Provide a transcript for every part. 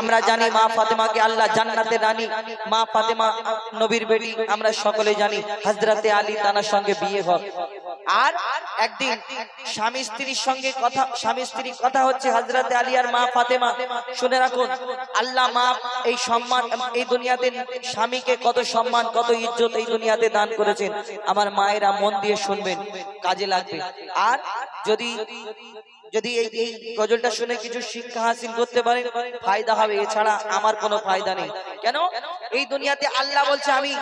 আমরা জানি মা ফাতেমাকে আল্লাহ জান্নাতের রানী মা ফাতেমা নবীর বেটি আমরা সকলে জানি হজরতে আলী তানার সঙ্গে বিয়ে আর একদিন স্বামী স্ত্রীর সঙ্গে কথা স্বামী স্ত্রীর কথা হচ্ছে হজরতে আলী আর মা ফাতেমা। শুনে রাখুন আল্লাহ মা এই সম্মান এই দুনিয়াতে স্বামীকে কত সম্মান কত ইজ্জত এই দুনিয়াতে দান করেছেন। আমার মায়েরা মন দিয়ে শুনবেন কাজে লাগবে। আর যদি যদি এই এই গজলটা শুনে কিছু শিক্ষা হাসিল করতে পারেন ফায়দা হবে। এছাড়া আমার কোনো ফায়দা নেই। কেন? এই দুনিয়াতে আল্লাহ বলছে, আমি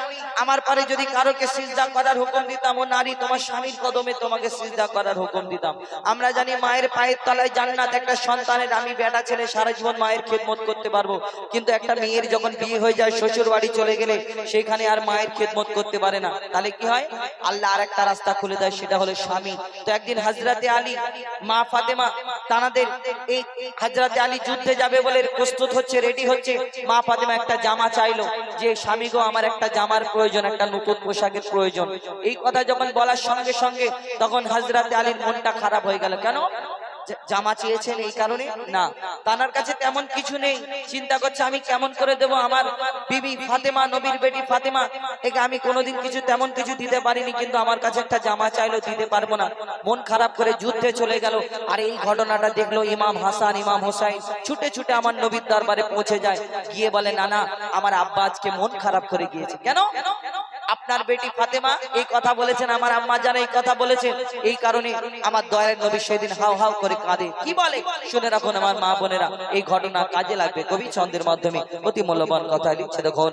আমার পরে যদি কারোকে সিজদা করার হুকুম দিতাম, ও নারী তোমার স্বামীর কদমে তোমাকে সিজদা করার হুকুম দিতাম। আমরা জানি মায়ের পায়ের তলায় জান্নাত একটা সন্তানের আমি বেটা ছেলে, সারা জীবন মায়ের খেদমত করতে পারব। কিন্তু একটা মেয়ের যখন বিয়ে হয়ে যায়, শ্বশুর বাড়ি চলে গেলে সেখানে আর মায়ের খেদমত করতে পারে না। তাহলে কি হয়? আল্লাহ আর একটা রাস্তা খুলে দেয়, সেটা হলো স্বামী। তো একদিন হাজরাতে আলী, মা ফাতেমা তানাদের এই হাজরাতে আলী যুদ্ধে যাবে বলে প্রস্তুত হচ্ছে রেডি হচ্ছে। মা ফাতেমা একটা জামা চাইলো যে, স্বামী গো, আমার একটা জামার প্রয়োজন, একটা নতুন পোশাকের প্রয়োজন। এই কথা যখন বলার সঙ্গে সঙ্গে তখন হাজরাতে আলীর মনটা খারাপ হয়ে গেল। কেন? জামা চেয়েছেন এই কারণে? না। তানার কাছে তেমন কিছু নেই। চিন্তা করছে, আমি কেমন করে দেব আমার বিবি ফাতেমা, নবীর বেটি ফাতেমা? একে আমি কোনোদিন কিছু, তেমন কিছু দিতে পারিনি, কিন্তু আমার কাছে একটা জামা চাইলো, দিতে পারব না। মন খারাপ করে যুদ্ধে চলে গেল। আর এই ঘটনাটা দেখল ইমাম হাসান, ইমাম হোসাইন। ছুটে ছুটে আমার নবীর দরবারে পৌঁছে যায়। গিয়ে বলে, নানা, আমার আব্বা আজকে মন খারাপ করে গিয়েছে। কেন? আপনার বেটি ফাতেমা এই কথা বলেছেন, আমার আম্মা জানে এই কথা বলেছেন। এই কারণে আমার দয়ার নবী সেদিন হাও হাও করে কাঁদে। কি বলে? শুনে রাখুন আমার মা বোনেরা, এই ঘটনা কাজে লাগবে কবি ছন্দের মাধ্যমে। অতি মূল্যবান কথা লিখছে দেখুন।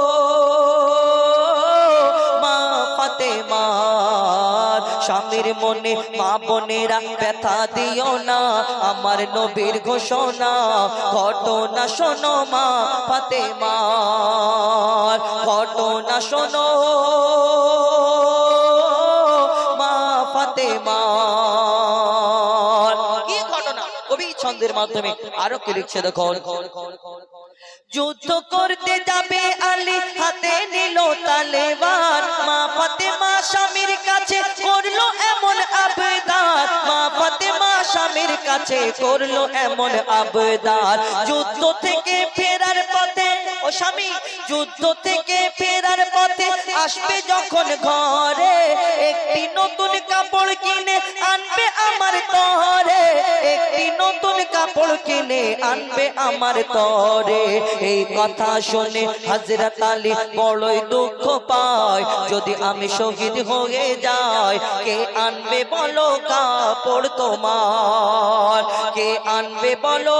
স্বামীর মনে মা বোনেরা ব্যথা দিও না। আমার নবীর ঘোষণা, ঘটনা শোনো মা ফাতে মা ঘটনা শোনো মা ফাতেমা। কি ঘটনা? কবি ছন্দের মাধ্যমে আরও কি লিখছে দেখো যুদ্ধ করতে যাবে আলী, হাতে নিল তালেবান। মা ফাতেমা স্বামীর কাছে করল এমন আবেদার। মা ফাতেমা স্বামীর কাছে করল এমন আবেদার। যুদ্ধ থেকে ফেরার পথে, ও স্বামী, যুদ্ধ থেকে ফেরার পথে আসবে যখন ঘরে, একটি নতুন কাপড় কিনে আনবে আমার তরে, একটি নতুন কাপড় কিনে আনবে আমার তরে। এই কথা শুনে হাজরত আলী বড়ই দুঃখ পায়। যদি আমি শহীদ হয়ে যাই, কে আনবে বলো কাপড় তোমার? কে আনবে বলো?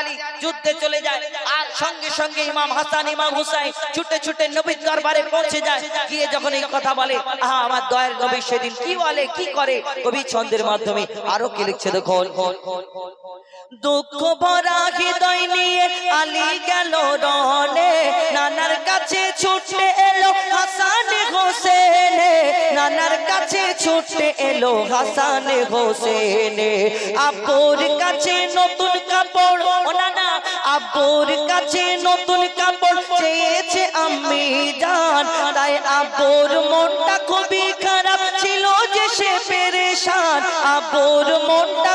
আলী যুদ্ধে চলে যায়। আর সঙ্গে সঙ্গে ইমাম হাসান, ইমাম হুসাইন ছুটে ছুটে নবীর দরবারে পৌঁছে যায়। গিয়ে যখন এই কথা বলে আমার দয়ার নবী সেদিন কি বলে, কি করে? কবি ছন্দের মাধ্যমে আরও কি লিখছে দেখুন। দুঃখ ভরা হৃদয় নিয়ে আলী গেল রনে নানার কাছে ছুটে হাসান, নানার কাছে ছুটে এলো হাসান হোসেনে। কাছে নতুন কাপড়, ও নানা আপুর কাছে নতুন কাপড় চেয়েছে আমি জান। তাই মনটা খুবই খারাপ ছিল যে সে পেরেশান। আপুর মনটা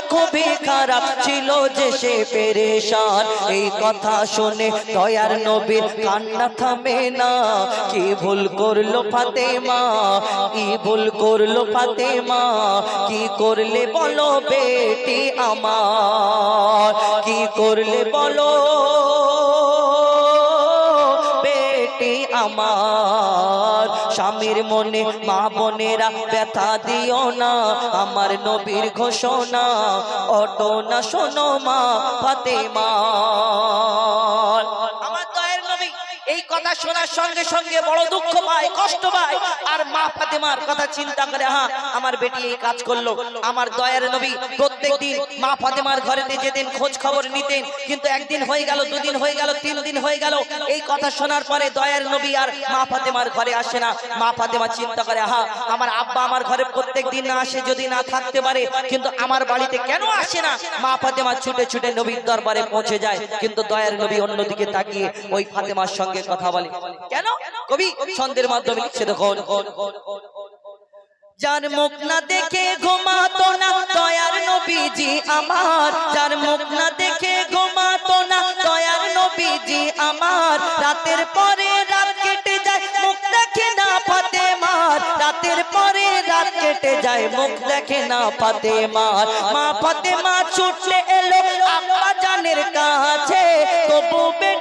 খারাপ ছিল যে সে পেরেশান। এই কথা শুনে দয়ার নবীর কান্না থামে না। কি ভুল করল ফাতেমা? কি ভুল করল ফাতেমা? কি করলে বলো বেটি আমার? কি করলে বলো বেটি আমার? স্বামীর মনে মা বোনেরা ব্যথা দিও না, আমার নবীর ঘোষণা, অটো না শোনো মা ফাতেমা। কথা শোনার সঙ্গে সঙ্গে বড় দুঃখ পায়, কষ্ট পায়। আর মা ফাতেমার কথা চিন্তা করে হ্যাঁ আমার বেটি এই কাজ করল। আমার দয়ার নবী প্রত্যেকদিন মা ফাতেমার ঘরেতে যেতেন, খোঁজ খবর নিতেন। কিন্তু একদিন হয়ে গেল, দুদিন হয়ে গেল, তিন দিন হয়ে গেল। এই কথা শোনার পরে দয়ার নবী আর মা ফাতেমার ঘরে আসে না। মা ফাতেমা চিন্তা করে হ্যাঁ আমার আব্বা আমার ঘরে প্রত্যেক দিন না আসে, যদি না থাকতে পারে, কিন্তু আমার বাড়িতে কেন আসে না? মা ফাতেমা ছুটে ছুটে নবীর দরবারে পৌঁছে যায়। কিন্তু দয়ার নবী অন্যদিকে তাকিয়ে ওই ফাতেমার সঙ্গে কথা বলে। কেন? কবি ছন্দের মাধ্যমে লিখছে, দেখুন। যার মুখ না দেখে ঘুমাতো না, দয়ার নবীজি আমার। যার মুখ না দেখে ঘুমাতো না, দয়ার নবীজি আমার। রাতের পরে রাত কেটে যায়, মুখ দেখে না পাতে মার রাতের পরে রাত কেটে যায়, মুখ দেখে না পাতে মার মা পাতে মা ছুটলে এলো আব্বা জানের কাছে। তবু বেটির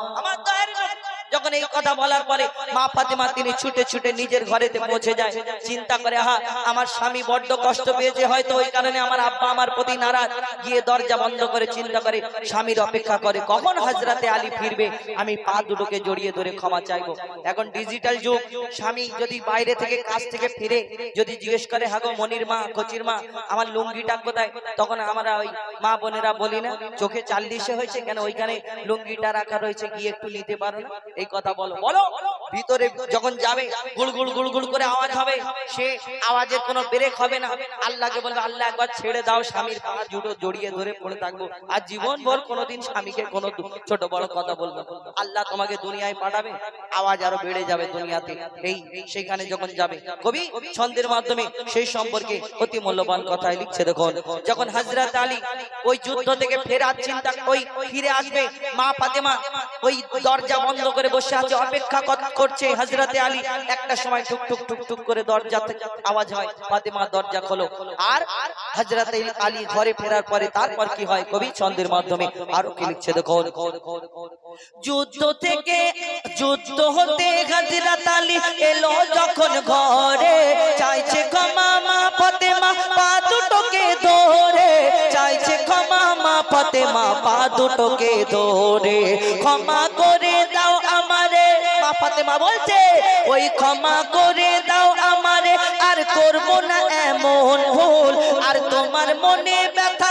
যখন এই কথা বলার পরে মা ফাতেমা তিনি ছুটে ছুটে নিজের ঘরেতে পৌঁছে যায়। চিন্তা করে হা আমার স্বামী বড্ড কষ্ট পেয়েছে, হয়তো ওই কারণে আমার আব্বা আমার প্রতি নারাজ। গিয়ে দরজা বন্ধ করে চিন্তা করে, স্বামীর অপেক্ষা করে, কখন হাজরাতে আলী ফিরবে? আমি পা দুটোকে জড়িয়ে ধরে ক্ষমা চাইব। এখন ডিজিটাল যুগ, স্বামী যদি বাইরে থেকে কাজ থেকে ফিরে, যদি জিজ্ঞেস করে, হাগো মনির মা, কচির মা, আমার লুঙ্গিটা কোথায়? তখন আমরা ওই মা বোনেরা বলি না, চোখে চাল্লিশে হয়েছে কেন? ওইখানে লুঙ্গিটা রাখা রয়েছে, গিয়ে একটু নিতে পারো না? এই কথা বলো বলো। ভিতরে যখন যাবে গুড়গুড় গুড়গুড় করে আওয়াজ হবে, সে আওয়াজের কোনো ব্রেক হবে না। আল্লাহকে বলবে, আল্লাহ, একবার ছেড়ে দাও, স্বামীর পা জুটো জড়িয়ে ধরে পড়ে থাকব। আর জীবন ভর কোনোদিন স্বামীকে কোনো ছোট বড় কথা বলব। আল্লাহ তোমাকে দুনিয়ায় পাঠাবে, আওয়াজ আরও বেড়ে যাবে দুনিয়াতে। এই সেখানে যখন যাবে, কবি ছন্দের মাধ্যমে সেই সম্পর্কে অতি মূল্যবান কথাই লিখছে, দেখুন। যখন হজরত আলী ওই যুদ্ধ থেকে ফেরার চিন্তা, ওই ফিরে আসবে, মা ফাতেমা ওই দরজা বন্ধ করে বসে আছে, অপেক্ষা করছে হজরতে আলী একটা সময় টুক টুক টুক টুক করে দরজা থেকে আওয়াজ হয়, ফাতেমা দরজা খোলো। আর হজরতে আলী ঘরে ফেরার পরে তারপর কি হয়? কবি ছন্দের মাধ্যমে আরও কি লিখছে দেখুন যুদ্ধ থেকে যুদ্ধ হতে হজরত আলী এলো যখন ঘরে, চাইছে ক্ষমা মা ফাতেমা, পা দুটোকে ধরে। চাইছে ক্ষমা মা ফাতেমা, পা দুটোকে ধরে। ক্ষমা করে দাও ফাতেমা বলছে, ওই ক্ষমা করে দাও আমারে, আর করব না এমন ভুল। আর তোমার মনে ব্যথা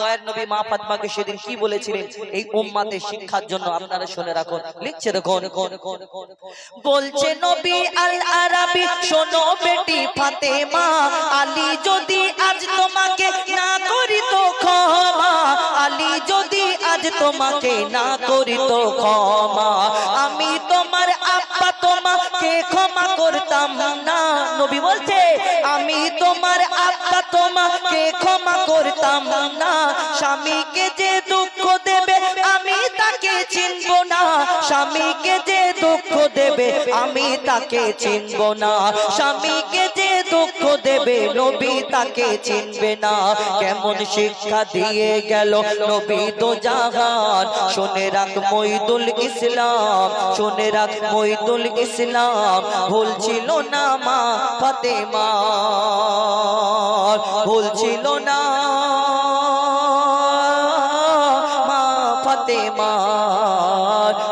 দয়ার নবী মা ফাতমাকে সেদিন কি বলেছিলেন? এই উম্মাতের শিক্ষার জন্য আপনারা শুনে রাখুন, লিখছে দেখুন। বলছে নবী আল আরাবি শোনো বেটি ফাতেমা, আলী যদি আজ তোমাকে না করি তো ক্ষমা, আলী যদি আজ তোমাকে না করি তো ক্ষমা, আমি তোমার আব্বা তোমাকে ক্ষমা করতাম না। নবী বলছে, আমি তোমার আব্বা তোমাকে ক্ষমা করতাম না। স্বামীকে যে দুঃখ দেবে, আমি তাকে চিনব না। স্বামীকে যে দুঃখ দেবে, আমি তাকে চিনব না। স্বামীকে যে দুঃখ দেবে, নবী তাকে চিনবে না। কেমন শিক্ষা দিয়ে গেল নবী তো জাহান শুনে রাখ মইদুল ইসলাম, শুনে রাখ মইদুল ইসলাম। ভুল ছিল না মা ফাতেমা, ভুল ছিল না